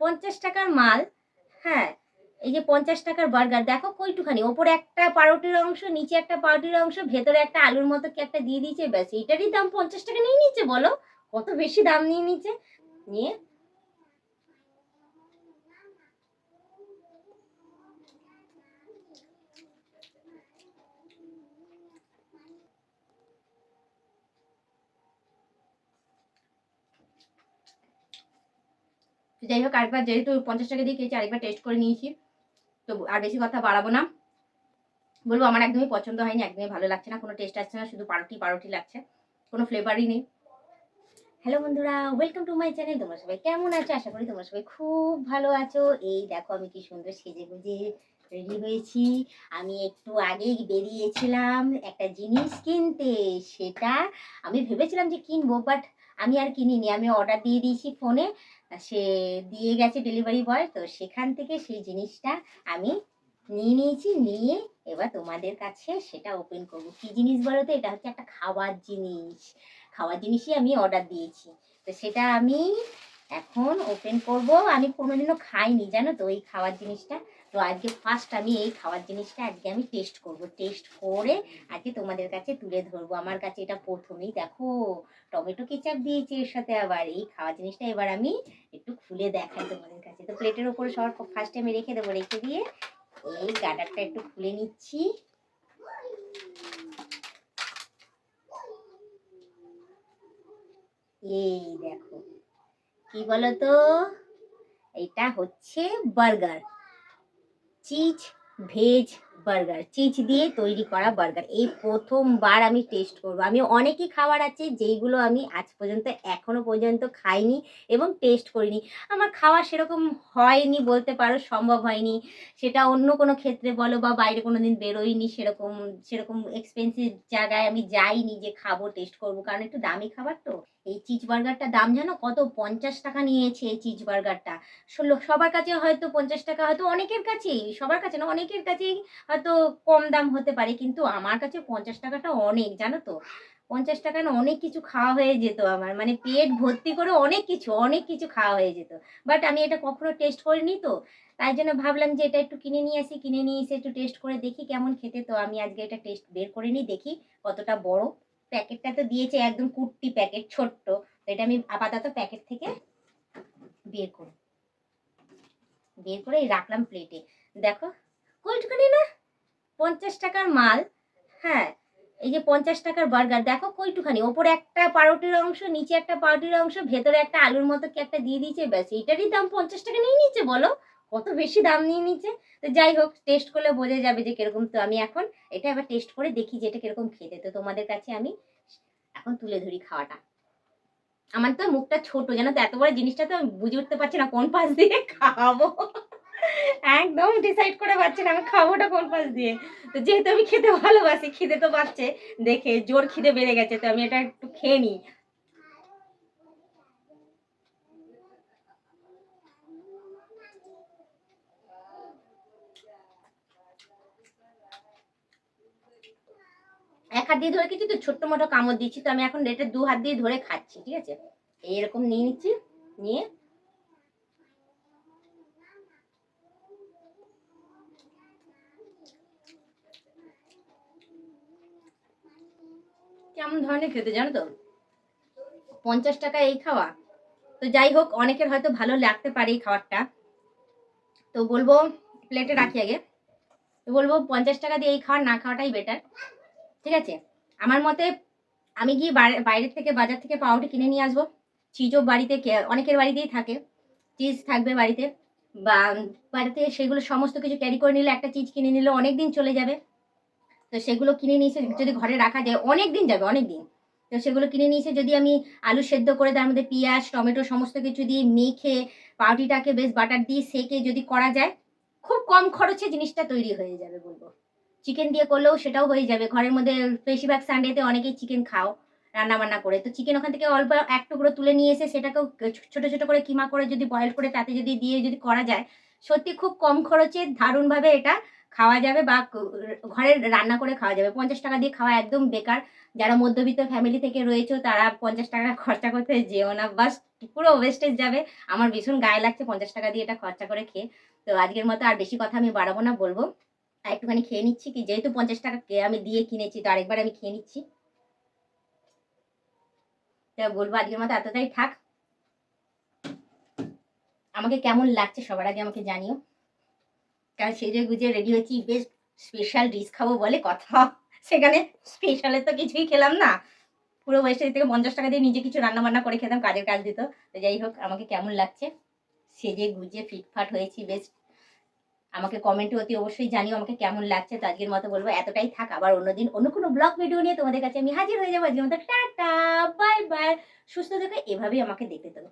পঞ্চাশ টাকার মাল হ্যাঁ এই যে পঞ্চাশ টাকার বার্গার, দেখো কইটুখানি, ওপরে একটা পাউরুটির অংশ, নিচে একটা পাউরুটির অংশ, ভেতরে একটা আলুর মতো কি একটা দিয়ে দিয়েছে, ব্যাস এটারই দাম পঞ্চাশ টাকা নিয়ে নিচ্ছে বলো? কত বেশি দাম নিয়ে নিচ্ছে নিয়ে যাই হোক, আরেকবার যেহেতু পঞ্চাশ টাকা দিয়ে খেয়েছি আরেকবার টেস্ট করে নিয়েছি, তো আর বেশি কথা বাড়াবো না। বলব আমার একদমই পছন্দ হয়নি, একদমই ভালো লাগছে না, কোনো টেস্ট আসছে না, শুধু পারোটি পারোটি লাগছে, কোনো ফ্লেভারই নেই। হ্যালো বন্ধুরা ওয়েলকাম টু মাই চ্যানেল তোমরা সবাই কেমন আছো? আশা করি তোমরা সবাই খুব ভালো আছো। এই দেখো, আমি কি সুন্দর সেজে গুজে রেডি হয়েছি। আমি একটু আগেই বেরিয়েছিলাম একটা জিনিস কিনতে, সেটা আমি ভেবেছিলাম যে কিনবো বাট আমি আর কিনিনি, আমি অর্ডার দিয়ে দিয়েছি ফোনে সে দিয়ে গেছে ডেলিভারি বয় তো সেখান থেকে সেই জিনিসটা আমি নিয়ে নিয়েছি, নিয়ে এবার তোমাদের কাছে সেটা ওপেন করব। কী জিনিস বলো তো? এটা হচ্ছে একটা খাওয়ার জিনিস, খাওয়ার জিনিসই আমি অর্ডার দিয়েছি। তো সেটা আমি এখন ওপেন করব। আমি কোনোদিনও খাইনি, জানো তো এই খাওয়ার জিনিসটা। তো আজকে ফার্স্ট আমি এই খাওয়ার জিনিসটা আজকে আমি টেস্ট করব। টেস্ট করে আজকে তোমাদের কাছে তুলে ধরবো। আমার কাছে এটা প্রথমেই দেখো, টমেটো কেচাপ দিয়েছি এর সাথে আবার। এই খাওয়ার জিনিসটা এবার আমি একটু খুলে দেখাই তোমাদের কাছে। তো প্লেটের ওপরে সবার ফার্স্টে আমি রেখে দেবো, রেখে দিয়ে এই গাডারটা একটু খুলে নিচ্ছি। এই দেখো। কি বলতো? এটা হচ্ছে burger. Cheese veg burger, cheese দিয়ে তৈরি করা বার্গার। এই প্রথমবার আমি টেস্ট করব। আমি অনেকই খাবার আছে যেইগুলো আমি আজ পর্যন্ত, এখনও পর্যন্ত খাইনি এবং টেস্ট করিনি। আমার খাওয়া সেরকম হয়নি বলতে পারো, সম্ভব হয়নি। সেটা অন্য কোনো ক্ষেত্রে বলো বা বাইরে কোনো দিন বেরোইনি সেরকম সেরকম এক্সপেন্সিভ জায়গায় আমি যাইনি যে খাব টেস্ট করব। কারণ একটু দামি খাবার তো। এই চিজ বার্গারটা দাম জানো কত? পঞ্চাশ টাকা নিয়েছে এই চিজ বার্গারটা। সবার কাছে হয়তো পঞ্চাশ টাকা, হয়তো অনেকের কাছেই, সবার কাছে না, অনেকের কাছেই হয়তো কম দাম হতে পারে, কিন্তু আমার কাছে পঞ্চাশ টাকাটা অনেক, জানো তো? পঞ্চাশ টাকা না অনেক কিছু খাওয়া হয়ে যেত আমার মানে পেট ভর্তি করে অনেক কিছু অনেক কিছু খাওয়া হয়ে যেত। বাট আমি এটা কখনো টেস্ট করিনি তো, তাই জন্য ভাবলাম যে এটা একটু কিনে নিয়ে আসি, কিনে নিয়ে এসে একটু টেস্ট করে দেখি কেমন খেতে। তো আমি আজকে এটা টেস্ট বের করে নিই, দেখি কতটা বড়। প্যাকেটটা তো দিয়েছে একদম কুর্তি প্যাকেট, ছোট্ট। তো এটা আমি আপাতত প্যাকেট থেকে বের করি। বের করে রাখলাম প্লেটে দেখো কইটুখানি না? পঞ্চাশ টাকার মাল হ্যাঁ এই যে পঞ্চাশ টাকার বার্গার, দেখো কইটুখানি, ওপরে একটা পাউরুটির অংশ, নিচে একটা পাউরুটির অংশ, ভেতরে একটা আলুর মতো কি একটা দিয়ে দিয়েছে, ব্যাস এটারই দাম পঞ্চাশ টাকা নিয়ে নিচ্ছে বলো? কত বেশি দাম নিয়ে নিচ্ছে তো যাই হোক টেস্ট করলে বোঝা যাবে যে কীরকম, তো আমি এখন এটা এবার টেস্ট করে দেখি যে এটা কীরকম খেতে। তো তোমাদের কাছে আমি এখন তুলে ধরি খাওয়াটা। আমার তো মুখটা ছোট, জানো তো, এত বড় জিনিসটা তো আমি বুঝে উঠতে পারছি না, কোন পাশ দিয়ে খাব একদম ডিসাইড করে পাচ্ছি না, আমি খাবোটা কোন পাশ দিয়ে। তো যেহেতু আমি খেতে ভালোবাসি, খিদে তো পাচ্ছে, দেখে জোর খিদে বেড়ে গেছে, তো আমি এটা একটু খেয়ে নিই। এক হাত দিয়ে ধরে কিছু তো ছোট্ট মোটো কামড় দিচ্ছি, তো আমি এখন এটা দু হাত দিয়ে ধরে খাচ্ছি, ঠিক আছে? এইরকম নিয়ে নিচ্ছি, নিয়ে কেমন ধরনের খেতে জানো তো? পঞ্চাশ টাকা এই খাওয়া। তো যাই হোক, অনেকের হয়তো ভালো লাগতে পারে এই খাবারটা। তো বলব প্লেটে রাখি আগে। তো বলব, পঞ্চাশ টাকা দিয়ে এই খাওয়ার না খাওয়াটাই বেটার ঠিক আছে? আমার মতে আমি গিয়ে বাইরে- বাইরের থেকে, বাজার থেকে পাউরুটি কিনে নিয়ে আসব। চিজও বাড়িতে অনেকের বাড়িতেই থাকে। চিজ থাকবে বাড়িতে। বা, বাড়িতে সেগুলো সমস্ত কিছু ক্যারি করে নিলে, একটা চিজ কিনে নিলে অনেক দিন চলে যাবে। তো সেগুলো কিনে নিয়ে এসে যদি ঘরে রাখা যায় অনেক দিন যাবে অনেক দিন তো সেগুলো কিনে নিয়ে এসে যদি আমি আলু সেদ্ধ করে তার মধ্যে পেঁয়াজ, টমেটো সমস্ত কিছু দিয়ে মেখে, পাউটিটাকে বেশ বাটার দিয়ে সেকে যদি করা যায়, খুব কম খরচে জিনিসটা তৈরি হয়ে যাবে বলব। চিকেন দিয়ে করলেও সেটাও হয়ে যাবে। ঘরের মধ্যে বেশিরভাগ সানডেতে অনেকেই চিকেন খাও রান্না বান্না করে। তো চিকেন ওখান থেকে অল্প এক টুকরো তুলে নিয়ে এসে সেটাকেও ছোট ছোট করে কিমা করে যদি বয়েল করে তাতে যদি দিয়ে যদি করা যায়, সত্যি খুব কম খরচে দারুণভাবে এটা খাওয়া যাবে বা ঘরে রান্না করে খাওয়া যাবে। পঞ্চাশ টাকা দিয়ে খাওয়া একদম বেকার। যারা মধ্যবিত্ত ফ্যামিলি থেকে রয়েছে, তারা পঞ্চাশ টাকা খরচা করতে যেও না। বাস পুরো ওয়েস্টেজ যাবে। আমার ভীষণ গায়ে লাগছে পঞ্চাশ টাকা দিয়ে এটা খরচা করে খেয়ে। তো আজকের মতো আর বেশি কথা আমি বাড়াবো না, বলব। আর একটুখানি খেয়ে নিচ্ছি কি, যেহেতু পঞ্চাশ টাকা আমি দিয়ে কিনেছি, তো আরেকবার আমি খেয়ে নিচ্ছি। তা বলব আজকের মতো এতটাই, থাক। আমাকে কেমন লাগছে সবার আগে আমাকে জানিও। কারণ সেজে গুজে রেডি হয়েছি, বেশ স্পেশাল ডিশ খাব বলে কথা। সেখানে স্পেশালে তো কিছুই খেলাম না। পুরো ওয়েস্টেজ থেকে পঞ্চাশ টাকা দিয়ে নিজে কিছু রান্না বান্না করে খেতাম, কাজের কাজ দিত। তো যাই হোক, আমাকে কেমন লাগছে? সেজে গুজে ফিটফাট হয়েছি, বেশ। আমাকে কমেন্টে অতি অবশ্যই জানিও আমাকে কেমন লাগছে। তো আজকের মতো বলব, এতটাই থাক। আবার অন্যদিন অন্য কোনো ব্লগ ভিডিও নিয়ে তোমাদের কাছে আমি হাজির হয়ে যাব। আজকের মতো টাটা বাই বাই সুস্থ থেকে, এভাবেই আমাকে দেখতে থাকো।